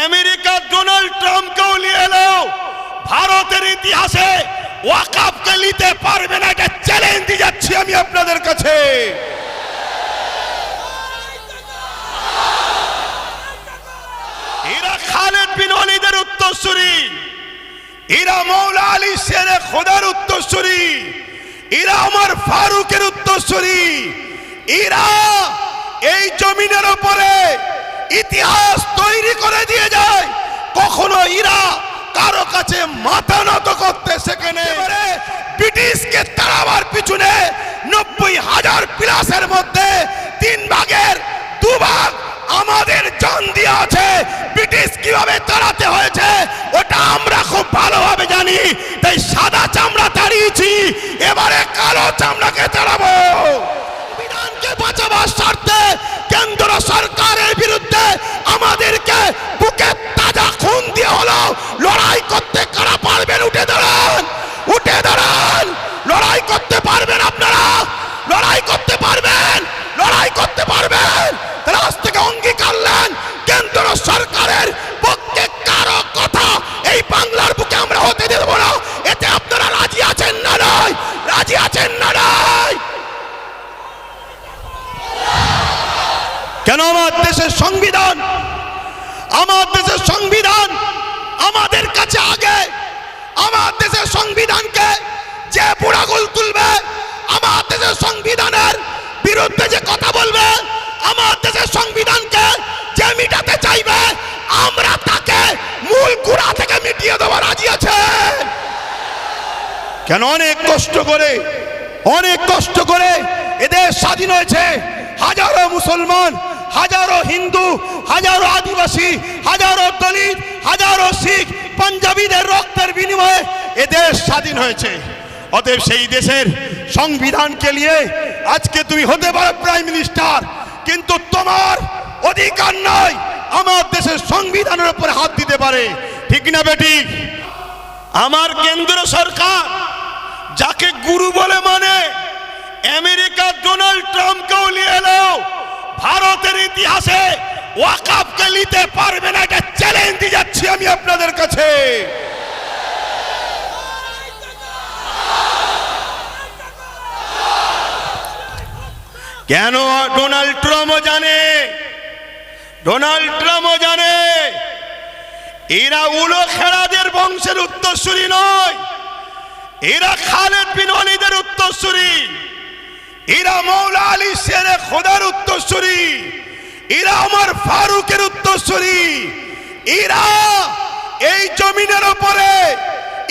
America Donald ট্রাম্পকেও নিয়ে এলো ভারতের ইতিহাসে ওয়াকাফকে নিতে পারবে না, এটা চ্যালেঞ্জ দিয়ে যাচ্ছি আমি আপনাদের কাছে। এরা খালেদ বিন ওয়ালিদের উত্তরসূরি এরা মৌলা আলী শেরে খোদার উত্তরসূরি এরা আমার ফারুকের উত্তরসূরি এরা এই জমিনের উপরে ইতিহাস তৈরি করে দিয়ে যায়। কখনো ইরা কারও কাছে মাথা নত করতে সেখানে ব্রিটিশকে তাড়াবার পিছনে নব্বই হাজার প্লাসের মধ্যে তিন ভাগের দু ভাগ আমাদের জান দিয়ে আছে। ব্রিটিশ কীভাবে তাড়াতে হয়েছে, ওটা আমরা খুব ভালোভাবে জানি। তাই সাদা চামড়া তাড়িয়েছি, এবারে কালো চামড়াকে তাড়াবো। সংবিধানকে বাঁচাবার স্বার্থে কেন্দ্র সরকারের বিরুদ্ধে আমাদেরকে বুকে তাজা খুন দিয়ে হলো লড়াই করতে কারা পারবেন উঠে দাঁড়ান উঠে দাঁড়ান লড়াই করতে পারবেন আপনারা লড়াই করতে পারবেন লড়াই করতে পারবেন তাহলে আজ থেকে অঙ্গীকার নেন কেন্দ্র সরকারের পক্ষে কারও কথা এই বাংলার বুকে আমরা হতে দেব না এতে আপনারা রাজি আছেন না নয় রাজি আছেন না নয় কেন আমার দেশের সংবিধান। আমার দেশের সংবিধান আমাদের কাছে আগে। আমার দেশের সংবিধানকে যে বুড়াগুল তুলবে, আমার দেশের সংবিধানের বিরুদ্ধে যে কথা বলবে, আমার দেশের সংবিধানকে যে মিটাতে চাইবে, আমরা তাকে মূল গুড়া থেকে মিটিয়ে দেওয়া রাজি আছে। কেন অনেক কষ্ট করে, অনেক কষ্ট করে এদের স্বাধীন হয়েছে হাজারো মুসলমান হাজারো হিন্দু, হাজারো আদিবাসী, হাজারো দলিত, হাজারো শিখ পাঞ্জাবিদের রক্তের বিনিময়ে এদেশ স্বাধীন হয়েছে। অতএব সেই দেশের সংবিধানকে নিয়ে আজকে তুমি হতে পারো প্রাইম মিনিস্টার, কিন্তু তোমার অধিকার নয় আমার দেশের সংবিধানের উপরে হাত দিতে পারে। ঠিক না বেটি? আমার কেন্দ্র সরকার, যাকে গুরু বলে মানে আমেরিকা ডোনাল্ড ট্রাম্পকেও নিয়ে এলো ভারতের ইতিহাসে ওয়াকাফকে নিতে পারবে না এটা চ্যালেঞ্জ দিয়ে যাচ্ছি আমি আপনাদের কাছে। কেন ডোনাল্ড ট্রাম্পও জানে? ডোনাল্ড ট্রাম্পও জানে? এরা উলো খেলাদের বংশের উত্তরসূরি নয়। এরা খালেদ বিন ওয়ালিদের উত্তরসূরি। এরা মৌলা আলী শেরে খোদার উত্তরসূরি। এরা আমার ফারুকের উত্তরসূরি। এরা এই জমিনের উপরে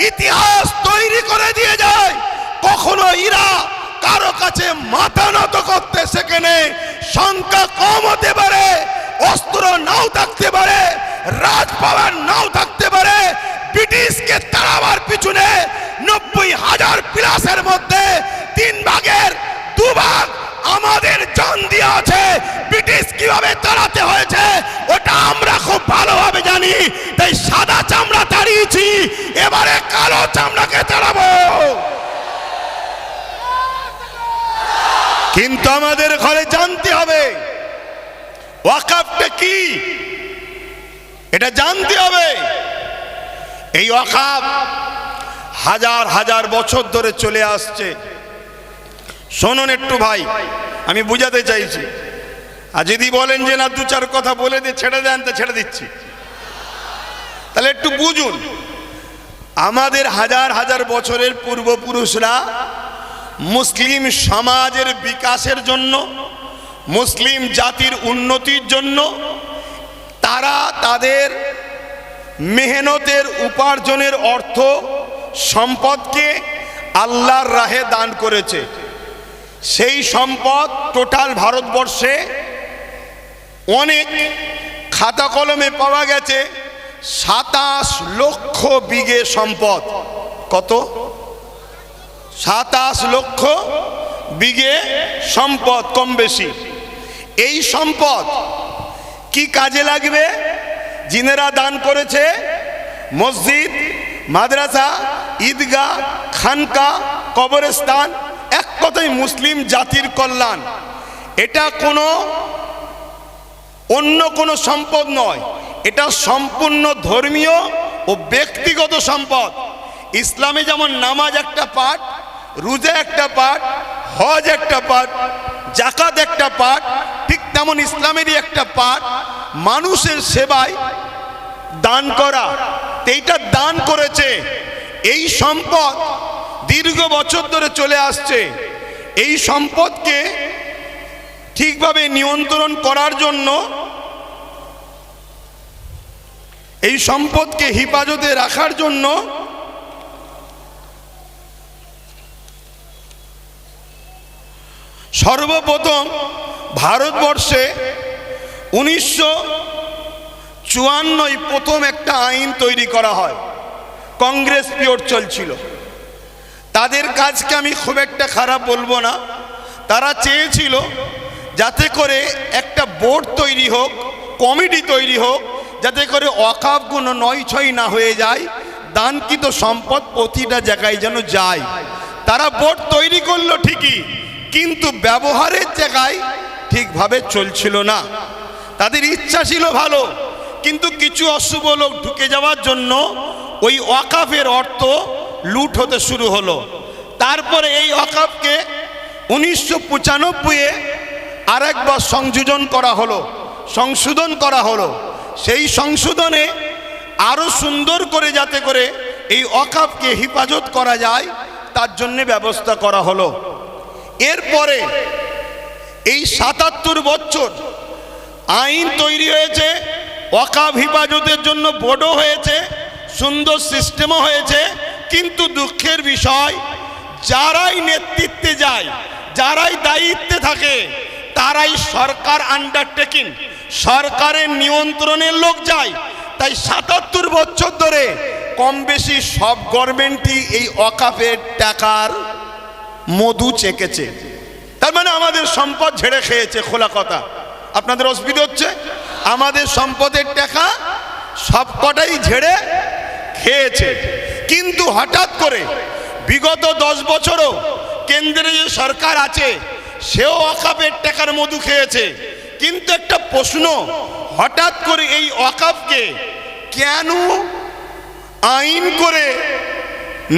ইতিহাস তৈরি করে দিয়ে যায়। কখনো ইরা কারও কাছে মাথা নত করতে সেখানে সংখ্যা কম হতে পারে, অস্ত্র নাও থাকতে পারে রাজ পাওয়ার নাও থাকতে পারে। ব্রিটিশকে তাড়াবার পিছনে নব্বই হাজার প্লাসের মধ্যে তিন ভাগের দু ভাগ আমাদের আছে। ব্রিটিশ কীভাবে তাড়াতে হয়েছে, ওটা আমরা খুব ভালোভাবে জানি। তাই সাদা চামড়া তাড়িয়েছি এবারে কালো চামড়াকে কিন্তু আমাদের ঘরে জানতে হবে, ওয়াকাফটা কি? এটা জানতে হবে। এই ওয়াকাফ হাজার হাজার বছর ধরে চলে আসছে। শোনুন একটু ভাই, আমি বুঝাতে চাইছি। আর যদি বলেন যে না, দু চার কথা বলে দিয়ে ছেড়ে দেন, তো ছেড়ে দিচ্ছি। তাহলে একটু বুঝুন, আমাদের হাজার হাজার বছরের পূর্বপুরুষরা মুসলিম সমাজের বিকাশের জন্য, মুসলিম জাতির উন্নতির জন্য, তারা তাদের মেহনতের উপার্জনের অর্থ সম্পদকে আল্লাহর রাহে দান করেছে। সেই সম্পদ টোটাল ভারতবর্ষে অনেক খাতা কলমে পাওয়া গেছে, সাতাশ লক্ষ বিঘে সম্পদ। কত? সাতাশ লক্ষ বিঘে সম্পদ কম বেশি। এই সম্পদ কি কাজে লাগবে? জিনেরা দান করেছে, মসজিদ, মাদ্রাসা, ঈদগাহ, খানকা, কবরস্থান কথাই মুসলিম জাতির কল্যাণ। এটা কোনো অন্য কোনো সম্পদ নয়। এটা সম্পূর্ণ ধর্মীয় ও ব্যক্তিগত সম্পদ। ইসলামে যেমন নামাজ একটা পাঠ, রোজা একটা পাঠ, হজ একটা পাঠ জাকাত একটা পাঠ, ঠিক তেমন ইসলামেরই একটা পাঠ, মানুষের সেবায় দান করা। এইটা দান করেছে। এই সম্পদ দীর্ঘ বছর ধরে চলে আসছে। এই সম্পদকে ঠিকভাবে নিয়ন্ত্রণ করার জন্য এই সম্পদকে হিফাজতে রাখার জন্য সর্বপ্রথম ভারতবর্ষে উনিশশো চুয়ান্নই প্রথম একটা আইন তৈরি করা হয়। কংগ্রেস পিওর চলছিল। তাদের কাজকে আমি খুব একটা খারাপ বলব না। তারা চেয়েছিল যাতে করে একটা বোর্ড তৈরি হোক, কমিটি তৈরি হোক, যাতে করে অকাপগুলো নয় ছয় না হয়ে যায়, দানকৃত সম্পদ প্রতিটা জায়গায় যেন যায়। তারা বোর্ড তৈরি করল ঠিকই, কিন্তু ব্যবহারের জায়গায় ঠিকভাবে চলছিল না। তাদের ইচ্ছা ছিল ভালো, কিন্তু কিছু অশুভ লোক ঢুকে যাওয়ার জন্য ওই ওয়াকাফের অর্থ লুট হতে শুরু হলো। তারপরে এই ওয়াকাফকে উনিশশো পঁচানব্বইয়ে আরেকবার সংযোজন করা হলো, সংশোধন করা হলো। সেই সংশোধনে আরও সুন্দর করে যাতে করে এই অকাপকে হেফাজত করা যায়, তার জন্য ব্যবস্থা করা হলো। এরপরে এই সাতাত্তর বছর আইন তৈরি হয়েছে অকাপ হেফাজতের জন্য বোর্ডও হয়েছে, সুন্দর সিস্টেমও হয়েছে কিন্তু দুঃখের বিষয়, যারাই নেতৃত্বে যায়, যারাই দায়িত্বে থাকে, তারাই সরকার আন্ডারটেকিং সরকারের নিয়ন্ত্রণের লোক যায়। তাই সাতাত্তর বছর ধরে কম বেশি সব গভর্নমেন্টই এই অকাপের টাকার মধু চেকেছে। তার মানে আমাদের সম্পদ ঝেড়ে খেয়েছে, খোলা কথা। আপনাদের অসুবিধা হচ্ছে? আমাদের সম্পদের টাকা সব কটাই ঝেড়ে খেয়েছে। কিন্তু হঠাৎ করে বিগত দশ বছরও কেন্দ্রে যে সরকার আছে, সেও অকাপের টাকার মধু খেয়েছে। কিন্তু একটা প্রশ্ন, হঠাৎ করে এই অকাপকে কেন আইন করে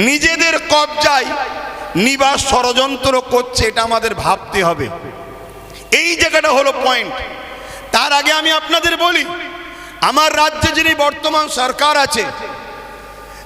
নিজেদের কবজায় নিবাস ষড়যন্ত্র করছে, এটা আমাদের ভাবতে হবে। এই জায়গাটা হলো পয়েন্ট তার আগে আমি আপনাদের বলি, আমার রাজ্যে যিনি বর্তমান সরকার আছে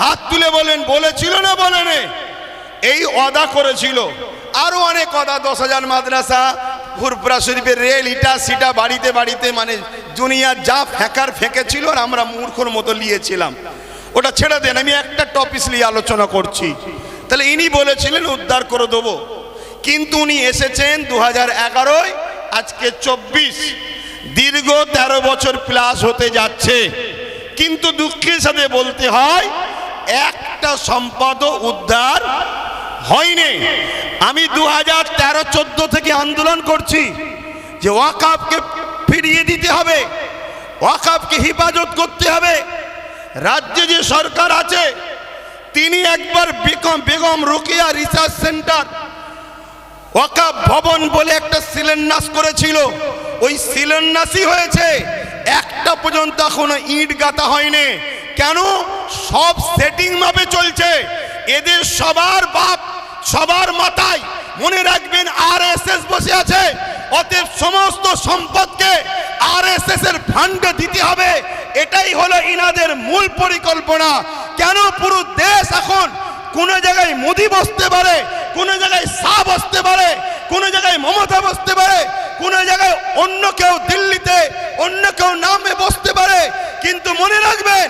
হাত তুলে বলেন, বলেছিল না বলেনে? এই অদা করেছিল। আরও অনেক অদা দশ হাজার মাদ্রাসা ফুরপুরা শরীফের রেল, ইটা, সিটা, বাড়িতে বাড়িতে মানে দুনিয়া যা ফেঁকার ফেঁকেছিল আর আমরা মূর্খর মতো নিয়েছিলাম ওটা ছেড়ে দেন, আমি একটা টপিস নিয়ে আলোচনা করছি। তাহলে ইনি বলেছিলেন, উদ্ধার করে দেবো। কিন্তু উনি এসেছেন দু হাজার এগারোয়, আজকে চব্বিশ। দীর্ঘ তেরো বছর প্লাস হতে যাচ্ছে। কিন্তু দুঃখের সাথে বলতে হয় একটা সম্পদ উদ্ধার হয়নি। আমি দু হাজার তেরো থেকে আন্দোলন করছি যে ওয়াকাপকে ফিরিয়ে দিতে হবে ওয়াকাপকে হেফাজত করতে হবে। রাজ্যে যে সরকার আছে, তিনি একবার বেগম বেগম রোকেয়া রিসার্চ সেন্টার ওয়াকাপ ভবন বলে একটা শিলান্যাস করেছিল। ওই শিলান্যাসই হয়েছে। একটা পর্যন্ত এখনও ইট গাঁথা হয়নি। কেন? সব সেটিং মাপে চলছে। এদের সবার বাপ, সবার মাথায় মনে রাখবেন আর বসে আছে। অতএব সমস্ত সম্পদকে আর এর ফান্ডে দিতে হবে। এটাই হলো ইনাদের মূল পরিকল্পনা। কেন পুরো দেশ এখন কোন জায়গায় মোদি বসতে পারে, কোন জায়গায় শাহ বসতে পারে, কোন জায়গায় মমতা বসতে পারে, কোন জায়গায় অন্য কেউ দিল্লিতে, অন্য কেউ নামে বসতে পারে। কিন্তু মনে রাখবেন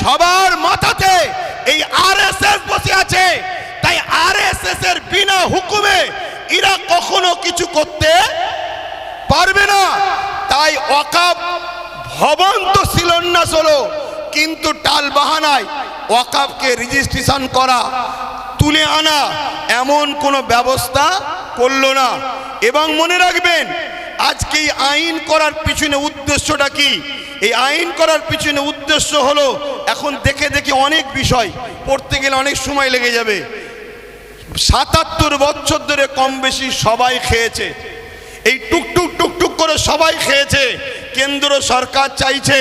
সবার মাথাতে এই আরএসএস বসে আছে। তাই আরএসএস এর বিনা হুকুমে এরা কখনো কিছু করতে পারবে না। তাই অকাপ ভবন তো শিলান্যাস হলো, কিন্তু টাল বাহানায় ওয়াকাফকে রেজিস্ট্রেশন করা, তুলে আনা এমন কোনো ব্যবস্থা করল না। এবং মনে রাখবেন, আজকে এই আইন করার পিছনে উদ্দেশ্যটা কি? এই আইন করার পিছনে উদ্দেশ্য হলো, এখন দেখে দেখে অনেক বিষয় পড়তে গেলে অনেক সময় লেগে যাবে। সাতাত্তর বছর ধরে কম বেশি সবাই খেয়েছে। এই টুকটুক টুকটুক করে সবাই খেয়েছে। কেন্দ্র সরকার চাইছে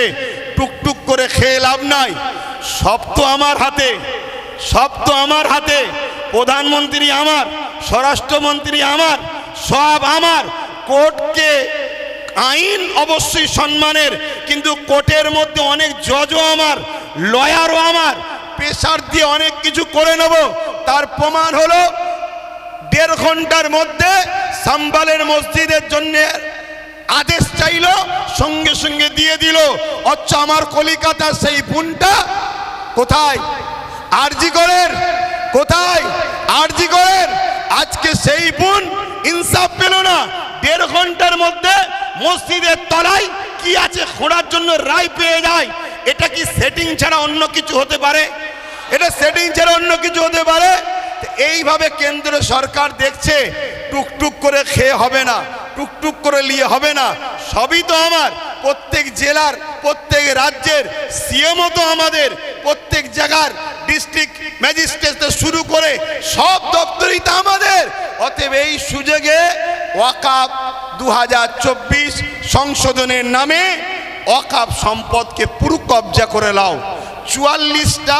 টুকটুক করে খেয়ে লাভ নাই। সব তো আমার হাতে, সব তো আমার হাতে। প্রধানমন্ত্রী আমার, স্বরাষ্ট্রমন্ত্রী আমার, সব আমার। কোর্টকে আইন অবশ্যই সম্মানের, কিন্তু কোর্টের মধ্যে অনেক জজও আমার, লয়ারও আমার প্রেশার দিয়ে অনেক কিছু করে নেব। তার প্রমাণ হলো, দেড় ঘণ্টার মধ্যে সাম্বালের মসজিদের জন্য আদেশ চাইলো, সঙ্গে সঙ্গে দিয়ে দিল। অচ্ছ আমার কলিকাতার সেই বোনটা কোথায়? আরজি করেন কোথায়? আরজি করেন আজকে সেই বোন ইনসাফ পেল না। দেড় ঘণ্টার মধ্যে মসজিদের তলায় কি আছে খোঁড়ার জন্য রায় পেয়ে যায়। এটা কি সেটিং ছাড়া অন্য কিছু হতে পারে? এটা সেটিং ছাড়া অন্য কিছু হতে পারে? এইভাবে কেন্দ্র সরকার দেখছে, টুকটুক করে খেয়ে হবে না। টুকটুক করে নিয়ে হবে না। সবই তো আমার। প্রত্যেক জেলার, প্রত্যেক রাজ্যের সিএমও তো আমাদের। প্রত্যেক জায়গার ডিস্ট্রিক্ট ম্যাজিস্ট্রেট শুরু করে সব দপ্তরই তো আমাদের। অতএব এই সুযোগে ওয়াকাপ দু হাজার চব্বিশ সংশোধনের নামে অকাপ সম্পদকে পুরো কবজা করে লাও চুয়াল্লিশটা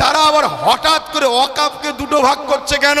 তারা আবার হঠাৎ করে অকাপকে দুটো ভাগ করছে কেন?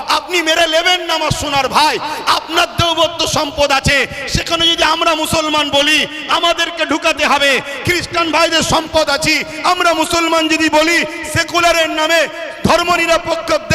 আপনি মেরে নেবেন না, আমার সোনার ভাই। আপনার দেবত্ব সম্পদ আছে। সেখানে যদি আমরা মুসলমান বলি, আমাদেরকে ঢুকাতে হবে। খ্রিস্টান ভাইদের সম্পদ আছি। আমরা মুসলমান যদি বলি, সেকুলারের নামে ধর্ম নিরপেক্ষ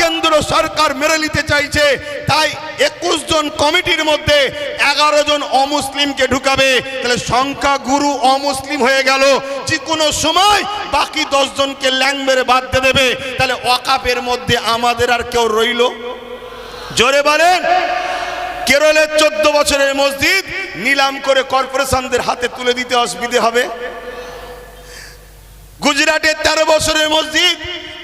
কেন্দ্র সরকার মেরে নিতে চাইছে, তাই একুশ জন কমিটির মধ্যে এগারো জন অমুসলিমকে ঢুকাবে। তাহলে সংখ্যা গুরু অমুসলিম হয়ে গেল। যে কোনো সময় বাকি দশ জনকে ল্যাং মেরে বাদ দিয়ে দেবে। তাহলে ওয়াকাপের মধ্যে আমাদের আর কেউ রইল? জোরে বলেন। কেরলের চোদ্দ বছরের মসজিদ নিলাম করে কর্পোরেশনদের হাতে তুলে দিতে অসুবিধে হবে। গুজরাটের তেরো বছরের মসজিদ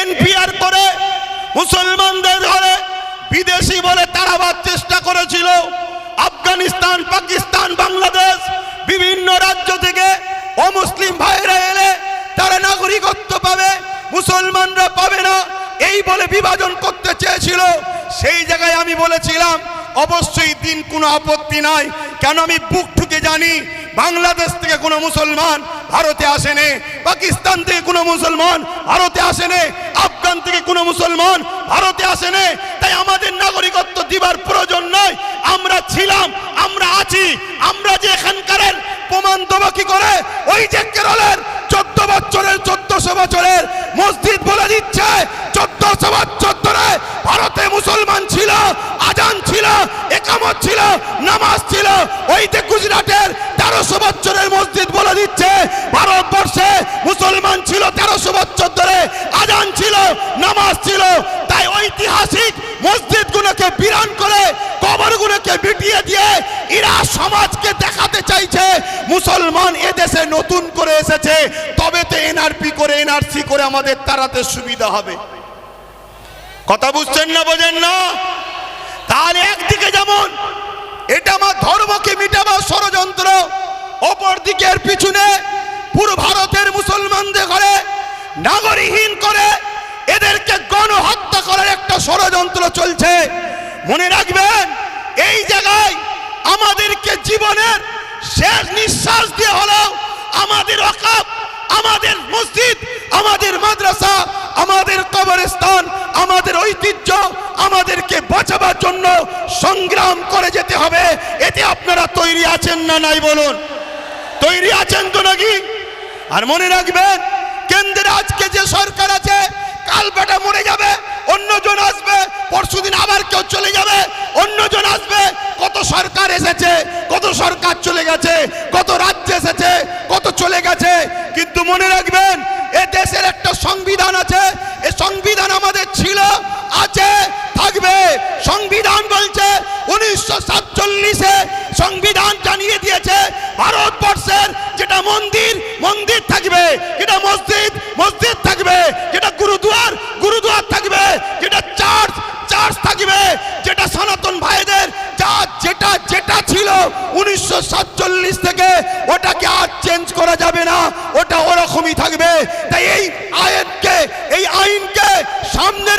এনপিআর করে, মুসলমানদের ঘরে বিদেশি বলে তাড়াবার চেষ্টা করেছিল। আফগানিস্তান, পাকিস্তান, বাংলাদেশ, বিভিন্ন রাজ্য থেকে অমুসলিম ভাইরা এলে তারা নাগরিকত্ব পাবে, মুসলমানরা পাবে না। এই বলে বিভাজন করতে চেয়েছিল। সেই জায়গায় আমি বলেছিলাম, অবশ্যই দিন কোনো আপত্তি নাই। কেন আমি বুক ঠুকে জানি, বাংলাদেশ থেকে কোনো মুসলমান ভারতে আসেনে, পাকিস্তান থেকে কোনো মুসলমান ভারতে আসেনে, আফগান থেকে কোনো মুসলমান ভারতে আসেনে। তাই আমাদের নাগরিকত্ব দিবার প্রয়োজন নয় আমরা ছিলাম, আমরা আছি, আমরা যে এখানকারের প্রমাণ দেবো কি করে? ওই যে কেরলের চোদ্দ বছরের, চোদ্দশো বছরের মসজিদ বলে দিচ্ছে, চোদ্দশো বছর ভারতে মুসলমান ছিল, আজান ছিল, একামত ছিল, নামাজ ছিল। ওই যে গুজরাটের তেরোশো বছরের মসজিদ বলে দিচ্ছে, ভারতবর্ষে মুসলমান ছিল তেরোশো বছর ধরে, আজান ছিল, নামাজ ছিল। তাই ঐতিহাসিক মসজিদগুলোকে বিরান করে, কবরগুলোকে মিটিয়ে দিয়ে এরা সমাজকে দেখাতে চাইছে, মুসলমান এদেশে নতুন করে এসেছে তবে তো এনআরপি করে, এনআরসি করে আমাদের তাড়াতে সুবিধা হবে। কথা বুঝছেন না, বোঝেন না? তাহলে একদিকে যেমন এটা আমার ধর্মকে মিটাবার ষড়যন্ত্র অপর দিকের পিছনে পুরো ভারতের মুসলমানদের ঘরে নাগরিকহীন করে এদেরকে গণহত্যা করার একটা ষড়যন্ত্র চলছে। মনে রাখবেন, এই জায়গায় আমাদেরকে জীবনের শেষ নিঃশ্বাস দিয়ে হলেও আমাদের অকাপ আমাদের মসজিদ, আমাদের মাদ্রাসা, আমাদের কবরস্থান আমাদের ঐতিহ্য আমাদেরকে বাঁচাবার জন্য সংগ্রাম করে যেতে হবে। এতে আপনারা তৈরি আছেন না নাই বলুন? তৈরি আছেন তো নাকি? আর মনে রাখবেন কেন্দ্রে আজকে যে সরকার আছে, কাল বেটা মরে যাবে, অন্যজন আসবে, পরশুদিন আবার কেউ চলে যাবে, অন্যজন আসবে, কত সরকার এসেছে, কত সরকার চলে গেছে, কত রাজ্য এসেছে, কত চলে গেছে। কিন্তু মনে রাখবেন, এ দেশের একটা সংবিধান আছে সংবিধান বলছে, উনিশশো সংবিধান জানিয়ে দিয়েছে, ভারতবর্ষের যেটা মন্দির মন্দির থাকবে, যেটা মসজিদ মসজিদ থাকবে, যেটা গুরুদুয়ার গুরুদুয়ার থাকবে, যেটা চার্চ চার্চ থাকবে, যেটা সনাতন ভাইদের যা যেটা যেটা ছিল উনিশশো সাতচল্লিশ থেকে, ওটাকে আর চেঞ্জ করা যাবে না, ওটা ওরকমই থাকবে। তাই এই আইনকে এই আইনকে সামনে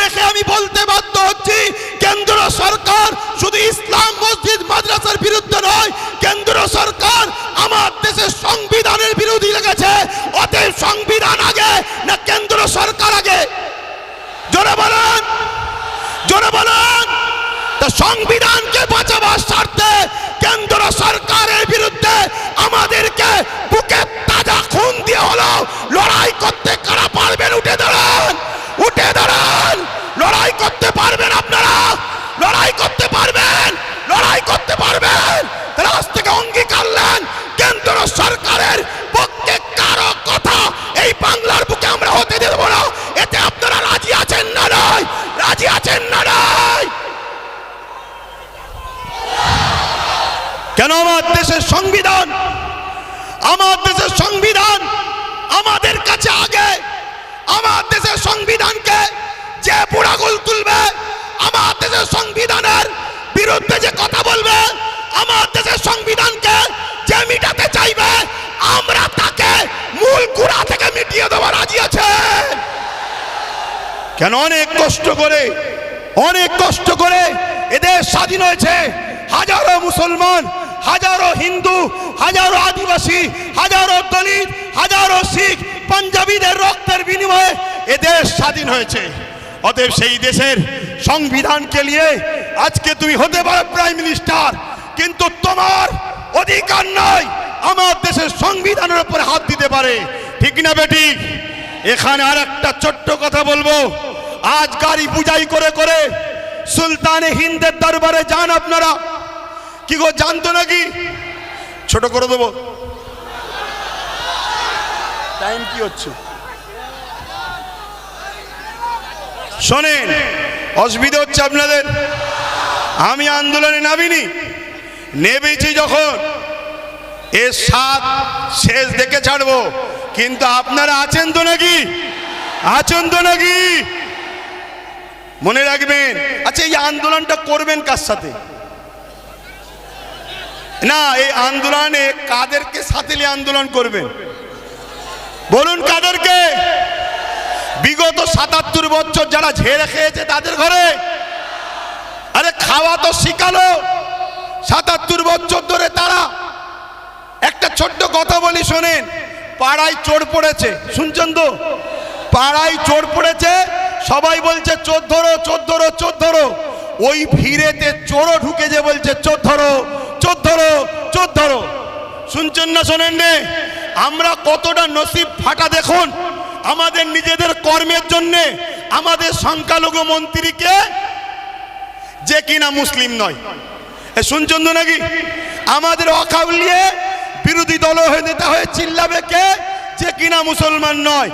সরকারের পক্ষে কারও কথা এই বাংলার বুকে আমরা হতে দেব না। এতে আপনারা রাজি আছেন না নয়? রাজি আছেন না নয়? কেন আমার দেশের সংবিধান? আমার দেশের সংবিধান আমাদের কাছে আগে। আমার দেশের সংবিধানকে যে বুড়াগুল তুলবে, আমার দেশের সংবিধানের বিরুদ্ধে যে কথা বলবে, আমার দেশের সংবিধানকে যে মিটাতে চাইবে, আমরা তাকে মূল গুড়া থেকে মিটিয়ে দেওয়া রাজি আছে। কেন অনেক কষ্ট করে, অনেক কষ্ট করে এদের স্বাধীন হয়েছে। হাজারো মুসলমান, হাজারো হিন্দু, হাজারো আদিবাসী, হাজারো দলিত, হাজারো শিখ, পাঞ্জাবিদের রক্তের বিনিময়ে এদেশ স্বাধীন হয়েছে। অতএব সেই দেশের সংবিধানকে নিয়ে আজকে তুমি হতে পারো প্রাইম মিনিস্টার, কিন্তু তোমার অধিকার নয় আমার দেশের সংবিধানের উপর হাত দিতে পারে। ঠিক না বেটি? এখানে আর একটা ছোট্ট কথা বলব। আজ গাড়ি পূজাই করে করে সুলতানে হিন্দের দরবারে যান আপনারা। কি গো জানতো নাকি? ছোট করে দেবো। টাইম কি হচ্ছে? শোনেন অসুবিধা হচ্ছে আপনাদের। আমি আন্দোলনে নামিনি। নেবেছি যখন এর সাত শেষ দেখে ছাড়বো। কিন্তু আপনারা আছেন তো নাকি? আছেন তো নাকি? মনে রাখবেন। আচ্ছা এই আন্দোলনটা করবেন কার সাথে? না, এই আন্দোলনে কাদেরকে সাথে নিয়ে আন্দোলন করবেন? বলুন কাদেরকে। বিগত সাতাত্তর বছর যারা ঝেড়ে খেয়েছে তাদের ঘরে, আরে খাওয়া তো শিখালো। সাতাত্তর বছর ধরে তারা একটা ছোট্ট কথা বলি শোনেন, পাড়ায় চোর পড়েছে, শুনছেন তো? পাড়ায় চোর পড়েছে, সবাই বলছে, চোর ধরো চোর ধরো চোর ধরো। ওই ভিড়েতে চোরও ঢুকে যে বলছে, চোর ধরো চোর ধরো চোর ধরো। শুনছেন না, শোনেন নে? আমরা কতটা নসিব ফাটা দেখুন, আমাদের নিজেদের কর্মের জন্য, আমাদের সংখ্যালঘু মন্ত্রীকে যে কিনা মুসলিম নয়। শুনছেন তো নাকি? আমাদের অকাউলিয়ে বিরোধী দল হয়ে নেতা হয়ে চিল্লাবে কে? যে কিনা মুসলমান নয়।